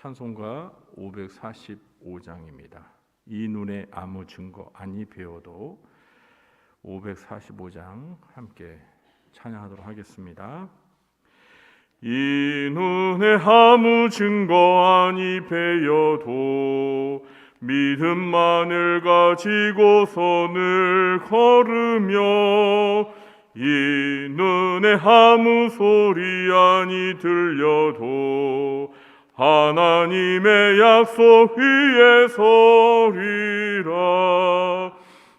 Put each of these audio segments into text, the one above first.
찬송가 545장입니다. 이 눈에 아무 증거 아니 배워도 545장 함께 찬양하도록 하겠습니다. 이 눈에 아무 증거 아니 배여도 믿음만을 가지고서 늘 걸으며 이 눈에 아무 소리 아니 들려도 하나님의 약속 위에 서리라.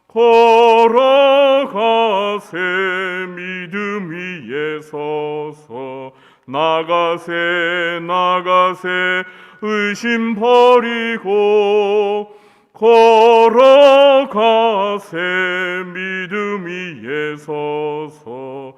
걸어가세 믿음 위에 서서 나가세 나가세 의심 버리고 걸어가세 믿음 위에 서서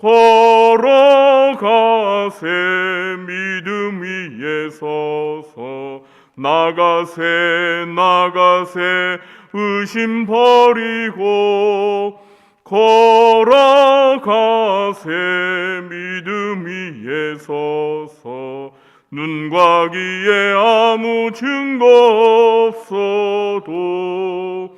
걸어가세 믿음 위에 서서 나가세 나가세 의심 버리고 걸어가세 믿음 위에 서서 눈과 귀에 아무 증거 없어도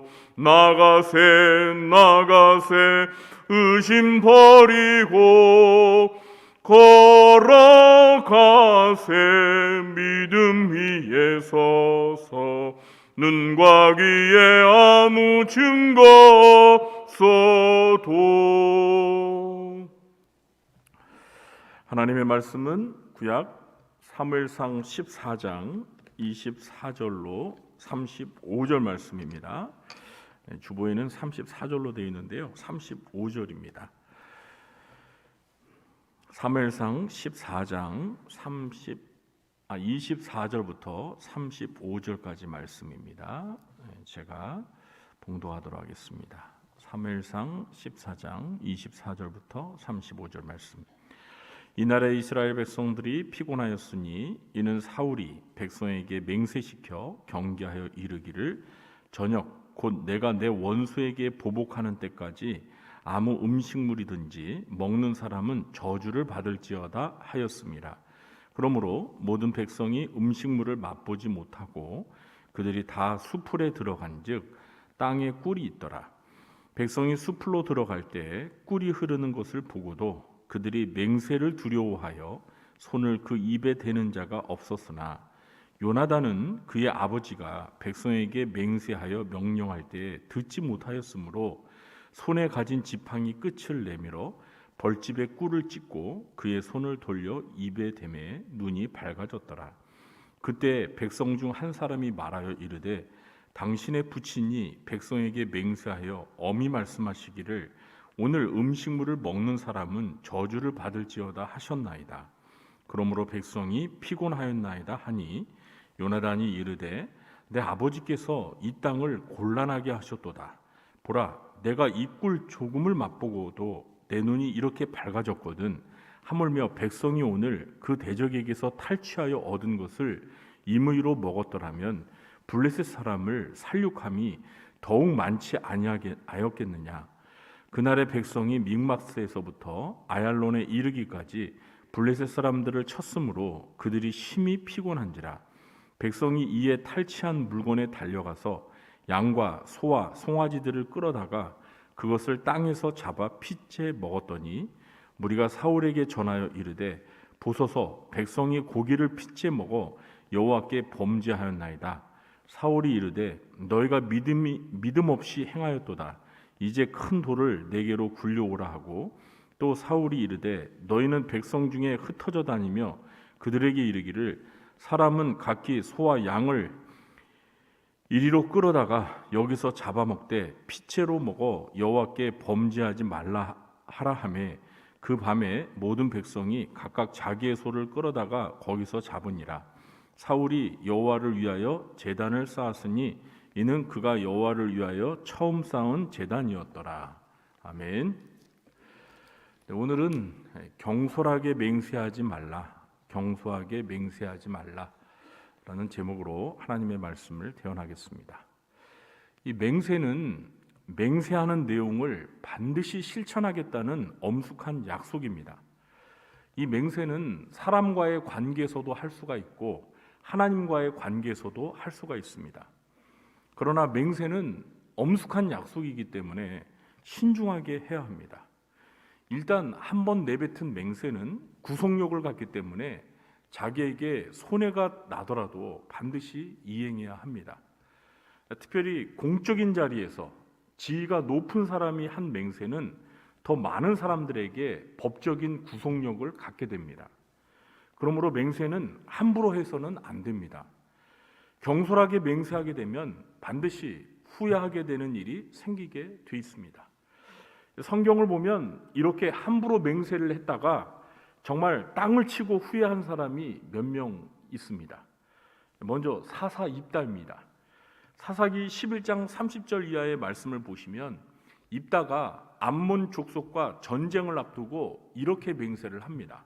나가세 나가세 의심 버리고 걸어가세 믿음 위에 서서 눈과 귀에 아무 증거 없어도 하나님의 말씀은 구약 사무엘상 14장 24절로 35절 말씀입니다. 네, 주보에는 34절로 되어 있는데요. 35절입니다. 사무엘상 14장 30 아, 24절부터 35절까지 말씀입니다. 네, 제가 봉도하도록 하겠습니다. 사무엘상 14장 24절부터 35절 말씀. 이날에 이스라엘 백성들이 피곤하였으니 이는 사울이 백성에게 맹세시켜 경계하여 이르기를 저녁 곧 내가 내 원수에게 보복하는 때까지 아무 음식물이든지 먹는 사람은 저주를 받을지어다 하였습니다. 그러므로 모든 백성이 음식물을 맛보지 못하고 그들이 다 수풀에 들어간즉 땅에 꿀이 있더라. 백성이 수풀로 들어갈 때 꿀이 흐르는 것을 보고도 그들이 맹세를 두려워하여 손을 그 입에 대는 자가 없었으나 요나단은 그의 아버지가 백성에게 맹세하여 명령할 때 듣지 못하였으므로 손에 가진 지팡이 끝을 내밀어 벌집에 꿀을 찢고 그의 손을 돌려 입에 대매 눈이 밝아졌더라. 그때 백성 중 한 사람이 말하여 이르되 당신의 부친이 백성에게 맹세하여 엄히 말씀하시기를 오늘 음식물을 먹는 사람은 저주를 받을지어다 하셨나이다. 그러므로 백성이 피곤하였나이다 하니 요나단이 이르되 내 아버지께서 이 땅을 곤란하게 하셨도다. 보라, 내가 이꿀 조금을 맛보고도 내 눈이 이렇게 밝아졌거든. 하물며 백성이 오늘 그 대적에게서 탈취하여 얻은 것을 임의로 먹었더라면 블레셋 사람을 살육함이 더욱 많지 아니하였겠느냐. 그날의 백성이 믹막스에서부터 아얄론에 이르기까지 블레셋 사람들을 쳤으므로 그들이 심히 피곤한지라 백성이 이에 탈취한 물건에 달려가서 양과 소와 송아지들을 끌어다가 그것을 땅에서 잡아 피째 먹었더니 무리가 사울에게 전하여 이르되 보소서 백성이 고기를 피째 먹어 여호와께 범죄하였나이다. 사울이 이르되 너희가 믿음이 믿음 없이 행하였도다. 이제 큰 돌을 내게로 굴려오라 하고 또 사울이 이르되 너희는 백성 중에 흩어져 다니며 그들에게 이르기를 사람은 각기 소와 양을 이리로 끌어다가 여기서 잡아먹되 피채로 먹어 여호와께 범죄하지 말라 하라 하매 그 밤에 모든 백성이 각각 자기의 소를 끌어다가 거기서 잡으니라. 사울이 여호와를 위하여 제단을 쌓았으니 이는 그가 여호와를 위하여 처음 쌓은 제단이었더라. 아멘. 네, 오늘은 경솔하게 맹세하지 말라, 경솔하게 맹세하지 말라라는 제목으로 하나님의 말씀을 대언하겠습니다. 이 맹세는 맹세하는 내용을 반드시 실천하겠다는 엄숙한 약속입니다. 이 맹세는 사람과의 관계에서도 할 수가 있고 하나님과의 관계에서도 할 수가 있습니다. 그러나 맹세는 엄숙한 약속이기 때문에 신중하게 해야 합니다. 일단 한 번 내뱉은 맹세는 구속력을 갖기 때문에 자기에게 손해가 나더라도 반드시 이행해야 합니다. 특별히 공적인 자리에서 지위가 높은 사람이 한 맹세는 더 많은 사람들에게 법적인 구속력을 갖게 됩니다. 그러므로 맹세는 함부로 해서는 안 됩니다. 경솔하게 맹세하게 되면 반드시 후회하게 되는 일이 생기게 돼 있습니다. 성경을 보면 이렇게 함부로 맹세를 했다가 정말 땅을 치고 후회한 사람이 몇 명 있습니다. 먼저 사사 입다입니다. 사사기 11장 30절 이하의 말씀을 보시면 입다가 암몬 족속과 전쟁을 앞두고 이렇게 맹세를 합니다.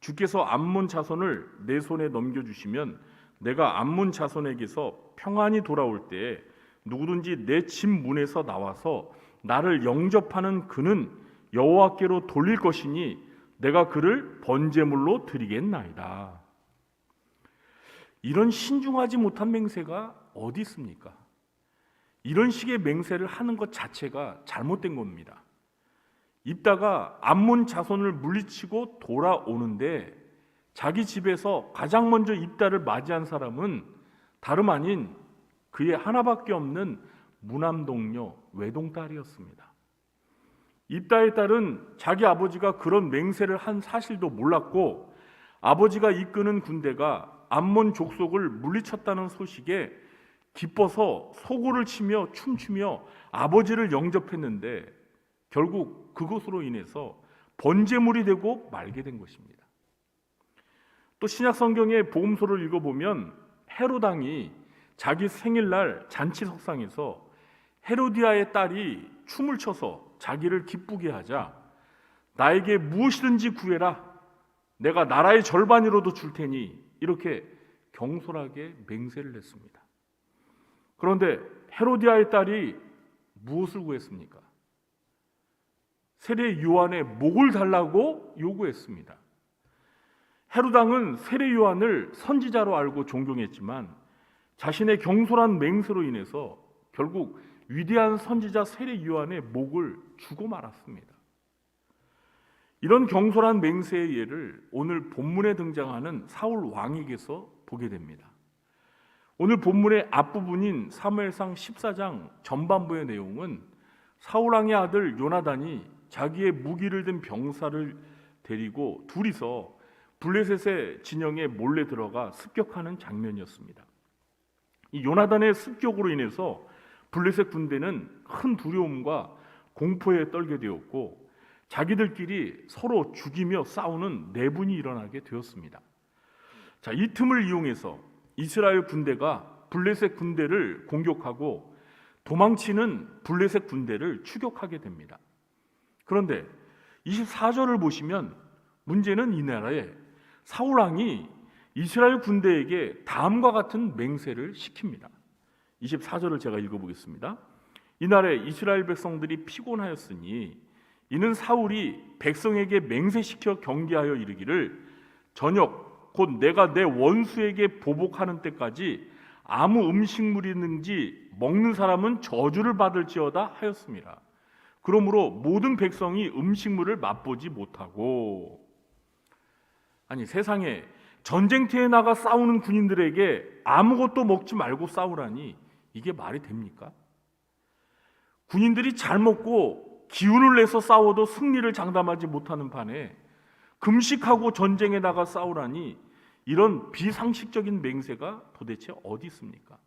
주께서 암몬 자손을 내 손에 넘겨 주시면 내가 암몬 자손에게서 평안히 돌아올 때에 누구든지 내 집 문에서 나와서 나를 영접하는 그는 여호와께로 돌릴 것이니 내가 그를 번제물로 드리겠나이다. 이런 신중하지 못한 맹세가 어디 있습니까? 이런 식의 맹세를 하는 것 자체가 잘못된 겁니다. 입다가 암몬 자손을 물리치고 돌아오는데 자기 집에서 가장 먼저 입다를 맞이한 사람은 다름 아닌 그의 하나밖에 없는 무남동녀 외동딸이었습니다. 입다의 딸은 자기 아버지가 그런 맹세를 한 사실도 몰랐고 아버지가 이끄는 군대가 암몬 족속을 물리쳤다는 소식에 기뻐서 소고를 치며 춤추며 아버지를 영접했는데 결국 그것으로 인해서 번제물이 되고 말게 된 것입니다. 또 신약 성경의 복음서를 읽어보면 헤로당이 자기 생일날 잔치 석상에서 헤로디아의 딸이 춤을 춰서 자기를 기쁘게 하자 나에게 무엇이든지 구해라 내가 나라의 절반이라도 줄 테니 이렇게 경솔하게 맹세를 했습니다. 그런데 헤로디아의 딸이 무엇을 구했습니까? 세례 요한의 목을 달라고 요구했습니다. 헤로당은 세례 요한을 선지자로 알고 존경했지만 자신의 경솔한 맹세로 인해서 결국 위대한 선지자 세례 요한의 목을 주고 말았습니다. 이런 경솔한 맹세의 예를 오늘 본문에 등장하는 사울 왕에게서 보게 됩니다. 오늘 본문의 앞부분인 사무엘상 14장 전반부의 내용은 사울 왕의 아들 요나단이 자기의 무기를 든 병사를 데리고 둘이서 블레셋의 진영에 몰래 들어가 습격하는 장면이었습니다. 이 요나단의 습격으로 인해서 블레셋 군대는 큰 두려움과 공포에 떨게 되었고 자기들끼리 서로 죽이며 싸우는 내분이 일어나게 되었습니다. 자, 이 틈을 이용해서 이스라엘 군대가 블레셋 군대를 공격하고 도망치는 블레셋 군대를 추격하게 됩니다. 그런데 24절을 보시면 문제는 이 나라에 사울 왕이 이스라엘 군대에게 다음과 같은 맹세를 시킵니다. 24절을 제가 읽어보겠습니다. 이날에 이스라엘 백성들이 피곤하였으니 이는 사울이 백성에게 맹세시켜 경계하여 이르기를 저녁 곧 내가 내 원수에게 보복하는 때까지 아무 음식물이 있는지 먹는 사람은 저주를 받을지어다 하였습니다. 그러므로 모든 백성이 음식물을 맛보지 못하고 아니 세상에 전쟁터에 나가 싸우는 군인들에게 아무것도 먹지 말고 싸우라니 이게 말이 됩니까? 군인들이 잘 먹고 기운을 내서 싸워도 승리를 장담하지 못하는 판에 금식하고 전쟁에 나가 싸우라니 이런 비상식적인 맹세가 도대체 어디 있습니까?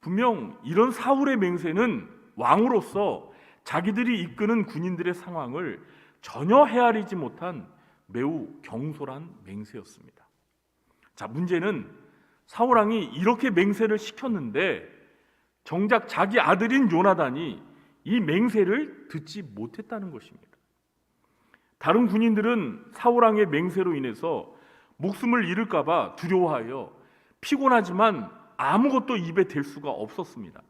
분명 이런 사울의 맹세는 왕으로서 자기들이 이끄는 군인들의 상황을 전혀 헤아리지 못한 매우 경솔한 맹세였습니다. 자, 문제는 사울 왕이 이렇게 맹세를 시켰는데 정작 자기 아들인 요나단이 이 맹세를 듣지 못했다는 것입니다. 다른 군인들은 사울 왕의 맹세로 인해서 목숨을 잃을까봐 두려워하여 피곤하지만 아무것도 입에 댈 수가 없었습니다.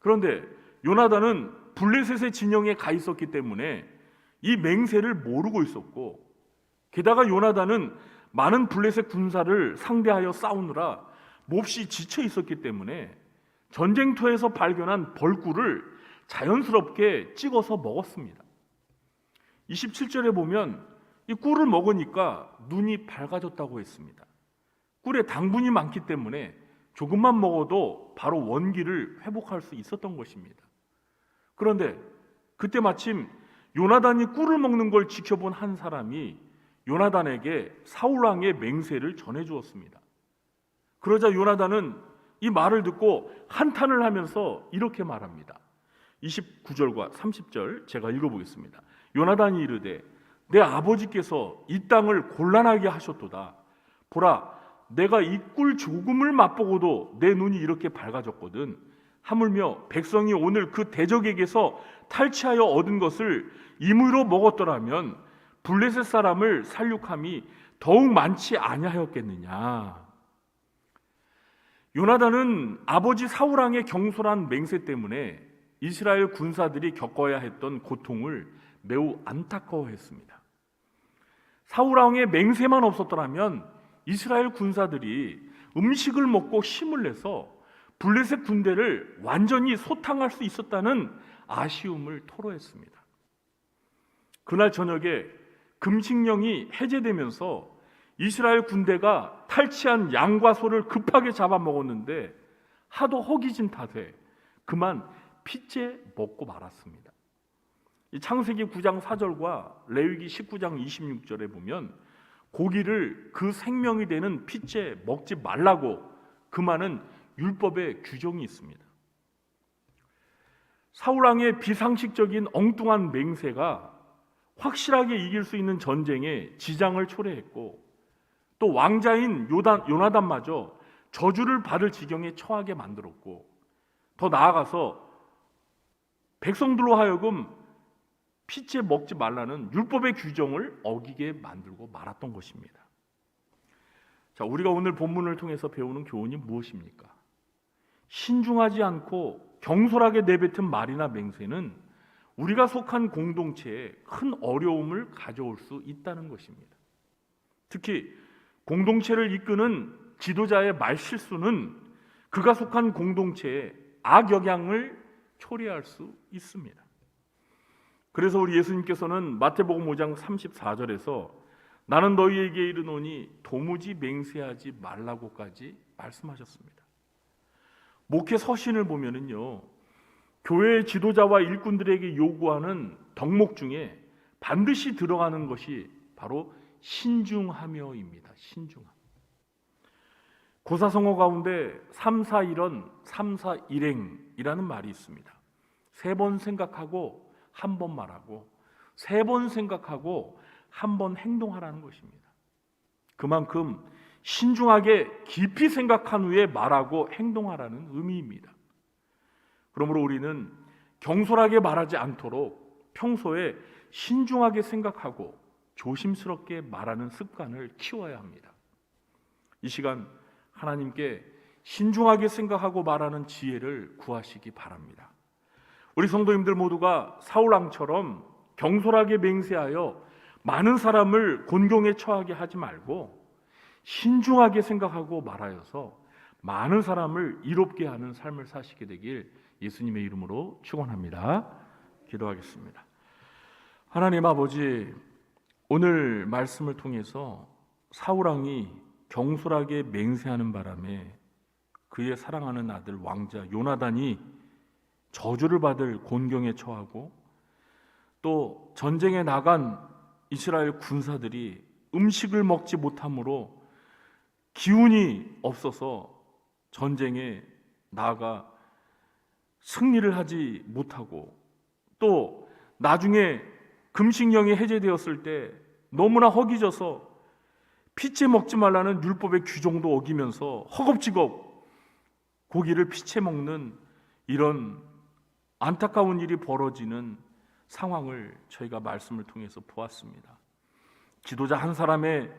그런데 요나단은 블레셋의 진영에 가 있었기 때문에 이 맹세를 모르고 있었고 게다가 요나단은 많은 블레셋 군사를 상대하여 싸우느라 몹시 지쳐 있었기 때문에 전쟁터에서 발견한 벌꿀을 자연스럽게 찍어서 먹었습니다. 27절에 보면 이 꿀을 먹으니까 눈이 밝아졌다고 했습니다. 꿀에 당분이 많기 때문에 조금만 먹어도 바로 원기를 회복할 수 있었던 것입니다. 그런데 그때 마침 요나단이 꿀을 먹는 걸 지켜본 한 사람이 요나단에게 사울 왕의 맹세를 전해 주었습니다. 그러자 요나단은 이 말을 듣고 한탄을 하면서 이렇게 말합니다. 29절과 30절 제가 읽어보겠습니다. 요나단이 이르되 내 아버지께서 이 땅을 곤란하게 하셨도다. 보라, 내가 이 꿀 조금을 맛보고도 내 눈이 이렇게 밝아졌거든. 하물며 백성이 오늘 그 대적에게서 탈취하여 얻은 것을 임의로 먹었더라면 블레셋 사람을 살육함이 더욱 많지 아니하였겠느냐. 요나단은 아버지 사울왕의 경솔한 맹세 때문에 이스라엘 군사들이 겪어야 했던 고통을 매우 안타까워했습니다. 사울왕의 맹세만 없었더라면 이스라엘 군사들이 음식을 먹고 힘을 내서 블레셋 군대를 완전히 소탕할 수 있었다는 아쉬움을 토로했습니다. 그날 저녁에 금식령이 해제되면서 이스라엘 군대가 탈취한 양과 소를 급하게 잡아먹었는데 하도 허기진 탓에 그만 핏째 먹고 말았습니다. 이 창세기 9장 4절과 레위기 19장 26절에 보면 고기를 그 생명이 되는 핏째 먹지 말라고 그 많은 율법의 규정이 있습니다. 사울 왕의 비상식적인 엉뚱한 맹세가 확실하게 이길 수 있는 전쟁에 지장을 초래했고 또 왕자인 요단, 요나단마저 저주를 받을 지경에 처하게 만들었고 더 나아가서 백성들로 하여금 피째 먹지 말라는 율법의 규정을 어기게 만들고 말았던 것입니다. 자, 우리가 오늘 본문을 통해서 배우는 교훈이 무엇입니까? 신중하지 않고 경솔하게 내뱉은 말이나 맹세는 우리가 속한 공동체에 큰 어려움을 가져올 수 있다는 것입니다. 특히 공동체를 이끄는 지도자의 말 실수는 그가 속한 공동체에 악영향을 초래할 수 있습니다. 그래서 우리 예수님께서는 마태복음 5장 34절에서 나는 너희에게 이르노니 도무지 맹세하지 말라고까지 말씀하셨습니다. 목회 서신을 보면은요. 교회 지도자와 일꾼들에게 요구하는 덕목 중에 반드시 들어가는 것이 바로 신중하며입니다. 신중함. 고사성어 가운데 3, 4, 1원, 3, 4, 1행이라는 말이 있습니다. 세 번 생각하고 한 번 말하고 세 번 생각하고 한 번 행동하라는 것입니다. 그만큼 신중하게 깊이 생각한 후에 말하고 행동하라는 의미입니다. 그러므로 우리는 경솔하게 말하지 않도록 평소에 신중하게 생각하고 조심스럽게 말하는 습관을 키워야 합니다. 이 시간 하나님께 신중하게 생각하고 말하는 지혜를 구하시기 바랍니다. 우리 성도님들 모두가 사울왕처럼 경솔하게 맹세하여 많은 사람을 곤경에 처하게 하지 말고 신중하게 생각하고 말하여서 많은 사람을 이롭게 하는 삶을 사시게 되길 예수님의 이름으로 축원합니다. 기도하겠습니다. 하나님 아버지 오늘 말씀을 통해서 사울 왕이 경솔하게 맹세하는 바람에 그의 사랑하는 아들 왕자 요나단이 저주를 받을 곤경에 처하고 또 전쟁에 나간 이스라엘 군사들이 음식을 먹지 못함으로 기운이 없어서 전쟁에 나아가 승리를 하지 못하고 또 나중에 금식령이 해제되었을 때 너무나 허기져서 피채 먹지 말라는 율법의 규정도 어기면서 허겁지겁 고기를 피채 먹는 이런 안타까운 일이 벌어지는 상황을 저희가 말씀을 통해서 보았습니다. 지도자 한 사람의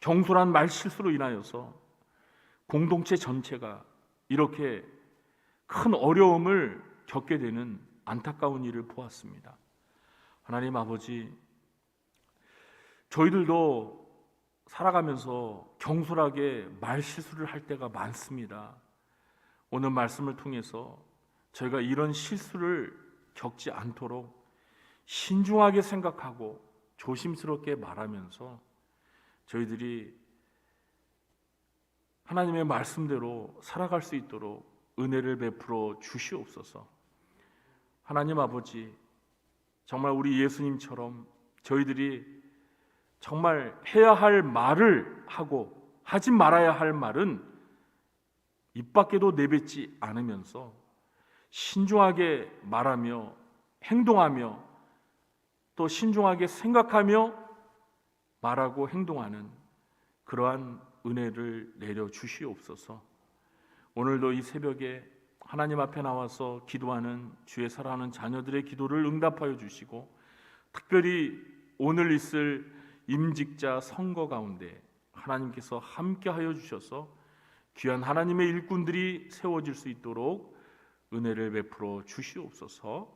경솔한 말 실수로 인하여서 공동체 전체가 이렇게 큰 어려움을 겪게 되는 안타까운 일을 보았습니다. 하나님 아버지, 저희들도 살아가면서 경솔하게 말 실수를 할 때가 많습니다. 오늘 말씀을 통해서 저희가 이런 실수를 겪지 않도록 신중하게 생각하고 조심스럽게 말하면서 저희들이 하나님의 말씀대로 살아갈 수 있도록 은혜를 베풀어 주시옵소서. 하나님 아버지, 정말 우리 예수님처럼 저희들이 정말 해야 할 말을 하고 하지 말아야 할 말은 입 밖에도 내뱉지 않으면서 신중하게 말하며 행동하며 또 신중하게 생각하며 말하고 행동하는 그러한 은혜를 내려 주시옵소서. 오늘도 이 새벽에 하나님 앞에 나와서 기도하는 주의 사랑하는 자녀들의 기도를 응답하여 주시고 특별히 오늘 있을 임직자 선거 가운데 하나님께서 함께하여 주셔서 귀한 하나님의 일꾼들이 세워질 수 있도록 은혜를 베풀어 주시옵소서.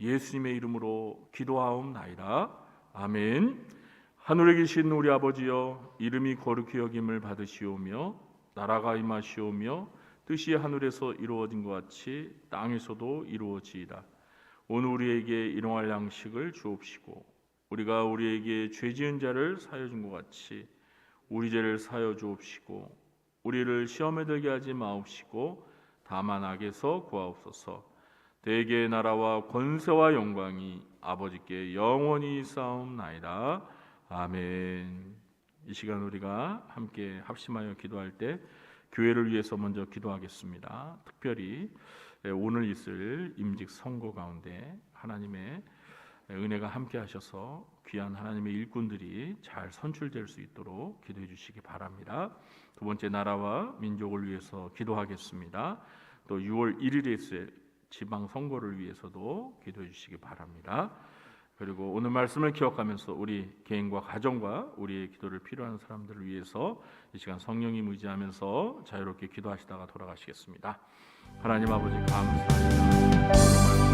예수님의 이름으로 기도하옵나이다. 아멘. 하늘에 계신 우리 아버지여 이름이 거룩히 여김을 받으시오며 나라가 임하시오며 뜻이 하늘에서 이루어진 것 같이 땅에서도 이루어지이다. 오늘 우리에게 일용할 양식을 주옵시고 우리가 우리에게 죄 지은 자를 사여 준 것 같이 우리 죄를 사여 주옵시고 우리를 시험에 들게 하지 마옵시고 다만 악에서 구하옵소서. 대개의 나라와 권세와 영광이 아버지께 영원히 쌓옵나이다. 아멘. 이 시간 우리가 함께 합심하여 기도할 때 교회를 위해서 먼저 기도하겠습니다. 특별히 오늘 있을 임직 선거 가운데 하나님의 은혜가 함께 하셔서 귀한 하나님의 일꾼들이 잘 선출될 수 있도록 기도해 주시기 바랍니다. 두 번째 나라와 민족을 위해서 기도하겠습니다. 또 6월 1일에 있을 지방 선거를 위해서도 기도해 주시기 바랍니다. 그리고 오늘 말씀을 기억하면서 우리 개인과 가정과 우리의 기도를 필요한 사람들을 위해서 이 시간 성령님 의지하면서 자유롭게 기도하시다가 돌아가시겠습니다. 하나님 아버지 감사합니다.